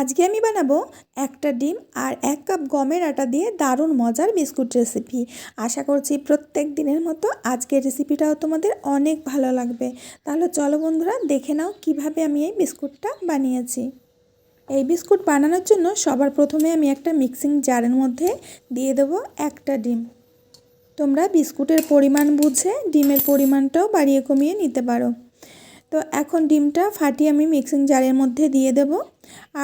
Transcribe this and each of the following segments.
আজকে আমি বানাবো একটা ডিম আর এক কাপ গমের আটা দিয়ে দারুণ মজার বিস্কুট রেসিপি। আশা করছি প্রত্যেক দিনের মতো আজকের রেসিপিটাও তোমাদের অনেক ভালো লাগবে। তাহলে চলো বন্ধুরা, দেখে নাও কীভাবে আমি এই বিস্কুটটা বানিয়েছি। এই বিস্কুট বানানোর জন্য সবার প্রথমে আমি একটা মিক্সিং জারের মধ্যে দিয়ে দেবো একটা ডিম। তোমরা বিস্কুটের পরিমাণ বুঝে ডিমের পরিমাণটাও বাড়িয়ে কমিয়ে নিতে পারো। তো এখন ডিমটা ফাটিয়ে আমি মিক্সিং জারের মধ্যে দিয়ে দেব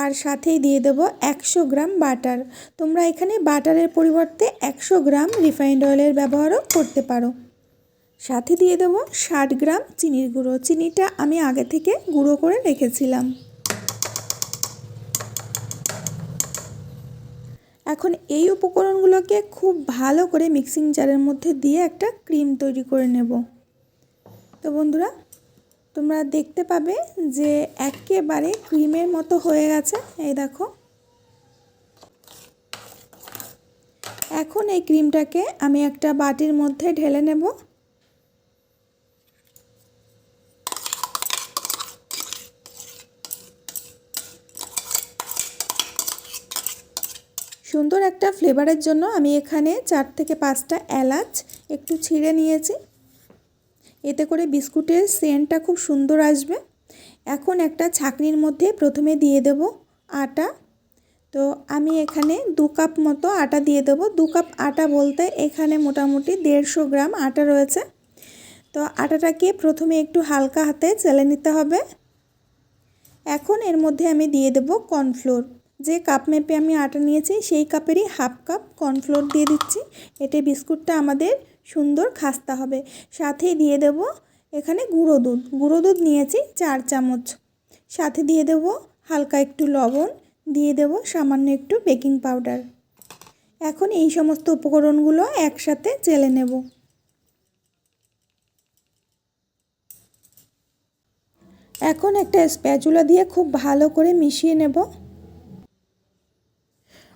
আর সাথেই দিয়ে দেব একশো গ্রাম বাটার। তোমরা এখানে বাটারের পরিবর্তে একশো গ্রাম রিফাইন্ড অয়েলের ব্যবহারও করতে পারো। সাথে দিয়ে দেবো ষাট গ্রাম চিনির গুঁড়ো। চিনিটা আমি আগে থেকে গুঁড়ো করে রেখেছিলাম। এখন এই উপকরণগুলোকে খুব ভালো করে মিক্সিং জারের মধ্যে দিয়ে একটা ক্রিম তৈরি করে নেব। তো বন্ধুরা তোমরা দেখতে পাবে যে একেবারে ক্রিমের মতো হয়ে গেছে। এই দেখো। এখন এই ক্রিমটাকে আমি একটা বাটির মধ্যে ঢেলে নেব। সুন্দর একটা ফ্লেভারের জন্য আমি এখানে চার থেকে পাঁচটা এলাচ একটু ছিঁড়ে নিয়েছি। এতে করে বিস্কুটের সেন্টটা খুব সুন্দর আসবে। এখন একটা ছাকনির মধ্যে প্রথমে দিয়ে দেব আটা। তো আমি এখানে দু কাপ মতো আটা দিয়ে দেবো। দু কাপ আটা বলতে এখানে মোটামুটি দেড়শো গ্রাম আটা রয়েছে। তো আটাটাকে প্রথমে একটু হালকা হাতে চেলে নিতে হবে। এখন এর মধ্যে আমি দিয়ে দেব কর্নফ্লোর। যে কাপ মেপে আমি আটা নিয়েছি, সেই কাপেরই হাফ কাপ কর্নফ্লোর দিয়ে দিচ্ছি। এতে বিস্কুটটা আমাদের সুন্দর খাস্তা হবে। সাথেই দিয়ে দেব এখানে গুঁড়ো দুধ। গুঁড়ো দুধ নিয়েছি চার চামচ। সাথে দিয়ে দেব হালকা একটু লবণ। দিয়ে দেব সামান্য একটু বেকিং পাউডার এখন এই সমস্ত উপকরণগুলো একসাথে চেলে নেব। এখন একটা স্প্যাচুলা দিয়ে খুব ভালো করে মিশিয়ে নেব।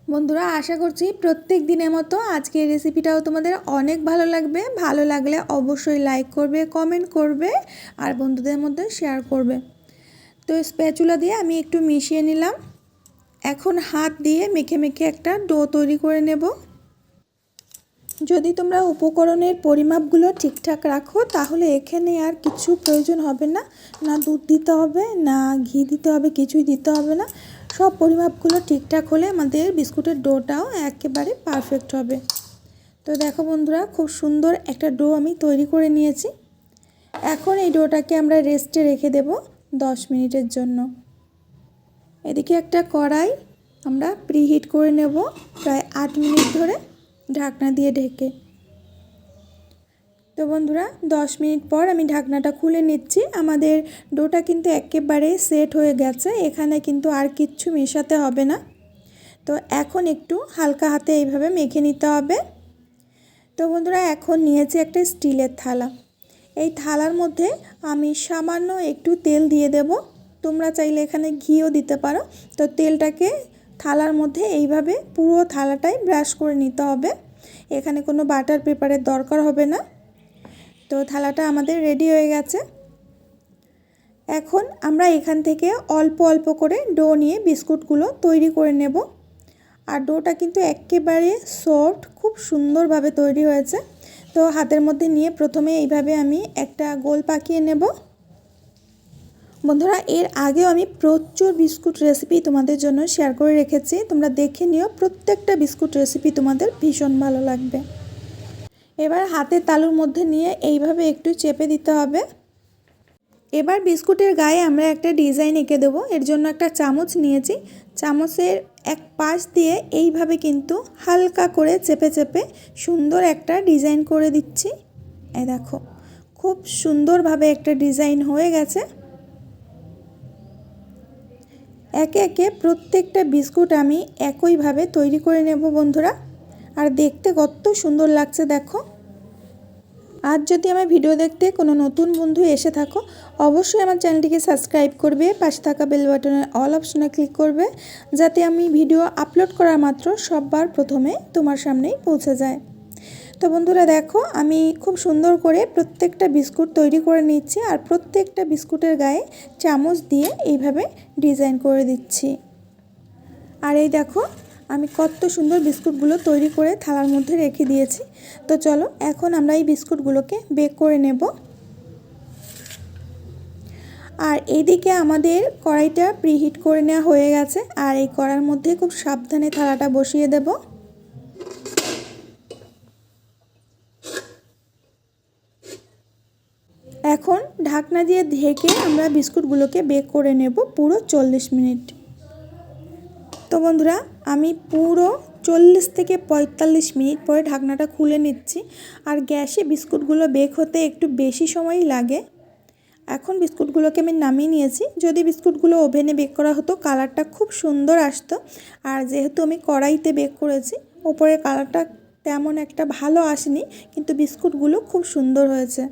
বন্ধুরা, আশা করছি প্রত্যেক দিনের মতো আজকের রেসিপিটাও তোমাদের অনেক ভালো লাগবে। ভালো লাগলে অবশ্যই লাইক করবে কমেন্ট করবে আর বন্ধুদের মধ্যে শেয়ার করবে। তো স্প্যাচুলা দিয়ে আমি একটু মিশিয়ে নিলাম। এখন হাত দিয়ে মেখে মেখে একটা ডো তৈরি করে নেব। যদি তোমরা উপকরণের পরিমাপগুলো ঠিকঠাক রাখো, তাহলে এখানে আর কিছু প্রয়োজন হবে না। না দুধ দিতে হবে, না ঘি দিতে হবে, কিছুই দিতে হবে না। সব পরিমাপগুলো ঠিকঠাক হলে আমাদের বিস্কুটের ডোটাও একেবারে পারফেক্ট হবে। তো দেখো বন্ধুরা, খুব সুন্দর একটা ডো আমি তৈরি করে নিয়েছি। এখন এই ডোটাকে আমরা রেস্টে রেখে দেব দশ মিনিটের জন্য। এদিকে একটা কড়াই আমরা প্রিহিট করে নেব প্রায় আট মিনিট ধরে ঢাকনা দিয়ে ঢেকে। তো বন্ধুরা, দশ মিনিট পর আমি ঢাকনাটা খুলে নিচ্ছি। আমাদের ডোটা কিন্তু একেবারে সেট হয়ে গেছে, এখানে কিন্তু আর কিচ্ছু মেশাতে হবে না। তো এখন একটু হালকা হাতে এইভাবে মেখে নিতে হবে। তো বন্ধুরা, এখন নিয়েছি একটা স্টিলের থালা। এই থালার মধ্যে আমি সামান্য একটু তেল দিয়ে দেব। তোমরা চাইলে এখানে ঘিও দিতে পারো। তো তেলটাকে থালার মধ্যে এইভাবে পুরো থালাটাই ব্রাশ করে নিতে হবে। এখানে কোনো বাটার পেপারের দরকার হবে না। তো থালাটা আমাদের রেডি হয়ে গেছে। এখন আমরা এখান থেকে অল্প অল্প করে ডো নিয়ে বিস্কুটগুলো তৈরি করে নেব। আর ডোটা কিন্তু একেবারে সফট খুব সুন্দরভাবে তৈরি হয়েছে। তো হাতের মধ্যে নিয়ে প্রথমে এইভাবে আমি একটা গোল পাকিয়ে নেব। বন্ধুরা, এর আগেও আমি প্রচুর বিস্কুট রেসিপি তোমাদের জন্য শেয়ার করে রেখেছি। তোমরা দেখে নিও, প্রত্যেকটা বিস্কুট রেসিপি তোমাদের ভীষণ ভালো লাগবে। এবার হাতের তালুর মধ্যে নিয়ে এইভাবে একটু চেপে দিতে হবে। এবার বিস্কুটের গায়ে আমরা একটা ডিজাইন এঁকে দেবো। এর জন্য একটা চামচ নিয়েছি। চামচের এক পাশ দিয়ে এইভাবে কিন্তু হালকা করে চেপে চেপে সুন্দর একটা ডিজাইন করে দিচ্ছি। এ দেখো, খুব সুন্দরভাবে একটা ডিজাইন হয়ে গেছে। একে একে প্রত্যেকটা বিস্কুট আমি একইভাবে তৈরি করে নেব বন্ধুরা। আর দেখতে কত সুন্দর লাগছে, দেখো। আজ যদি আমার ভিডিও দেখতে কোনো নতুন বন্ধু এসে থাকো, অবশ্যই আমার চ্যানেলটিকে সাবস্ক্রাইব করবে, পাশে থাকা বেল বাটনের অল অপশনে ক্লিক করবে, যাতে আমি ভিডিও আপলোড করার মাত্র সববার প্রথমে তোমার সামনেই পৌঁছে যায়। তো বন্ধুরা, দেখো, আমি খুব সুন্দর করে প্রত্যেকটা বিস্কুট তৈরি করে নিচ্ছি আর প্রত্যেকটা বিস্কুটের গায়ে চামচ দিয়ে এইভাবে ডিজাইন করে দিচ্ছি। আর এই দেখো আমি কত সুন্দর বিস্কুটগুলো তৈরি করে থালার মধ্যে রেখে দিয়েছি। তো চলো, এখন আমরা এই বিস্কুটগুলোকে বেক করে নেব। আর এইদিকে আমাদের কড়াইটা প্রিহিট করে নেওয়া হয়ে গেছে। আর এই কড়ার মধ্যে খুব সাবধানে থালাটা বসিয়ে দেব। এখন ঢাকনা দিয়ে ঢেকে আমরা বিস্কুটগুলোকে বেক করে নেব পুরো চল্লিশ মিনিট। তো বন্ধুরা, আমি পুরো চল্লিশ থেকে পঁয়তাল্লিশ মিনিট পরে ঢাকনাটা খুলে নিচ্ছি। আর গ্যাসে বিস্কুটগুলো বেক হতে একটু বেশি সময় লাগে। এখন বিস্কুটগুলোকে আমি নামিয়ে নিয়েছি। যদি বিস্কুটগুলো ওভেনে বেক করা হতো, কালারটা খুব সুন্দর আসতো। আর যেহেতু আমি কড়াইতে বেক করেছি ওপরের কালারটা তেমন একটা ভালো আসেনি, কিন্তু বিস্কুটগুলো খুব সুন্দর হয়েছে।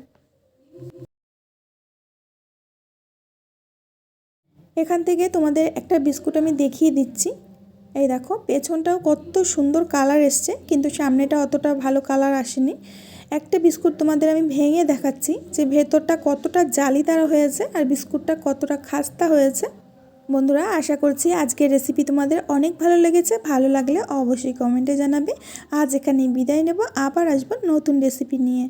এখান থেকে তোমাদের একটা বিস্কুট আমি দেখিয়ে দিচ্ছি। এই দেখো, পেছনটাও কত সুন্দর কালার এসছে, কিন্তু সামনেটা অতটা ভালো কালার আসেনি। একটা বিস্কুট তোমাদের আমি ভেঙে দেখাচ্ছি, যে ভেতরটা কতটা জালিদার হয়েছে আর বিস্কুটটা কতটা খাস্তা হয়েছে। বন্ধুরা, আশা করছি আজকের রেসিপি তোমাদের অনেক ভালো লেগেছে। ভালো লাগলে অবশ্যই কমেন্টে জানাবে। আজ এখানে বিদায় নেব। আবার আসব নতুন রেসিপি নিয়ে।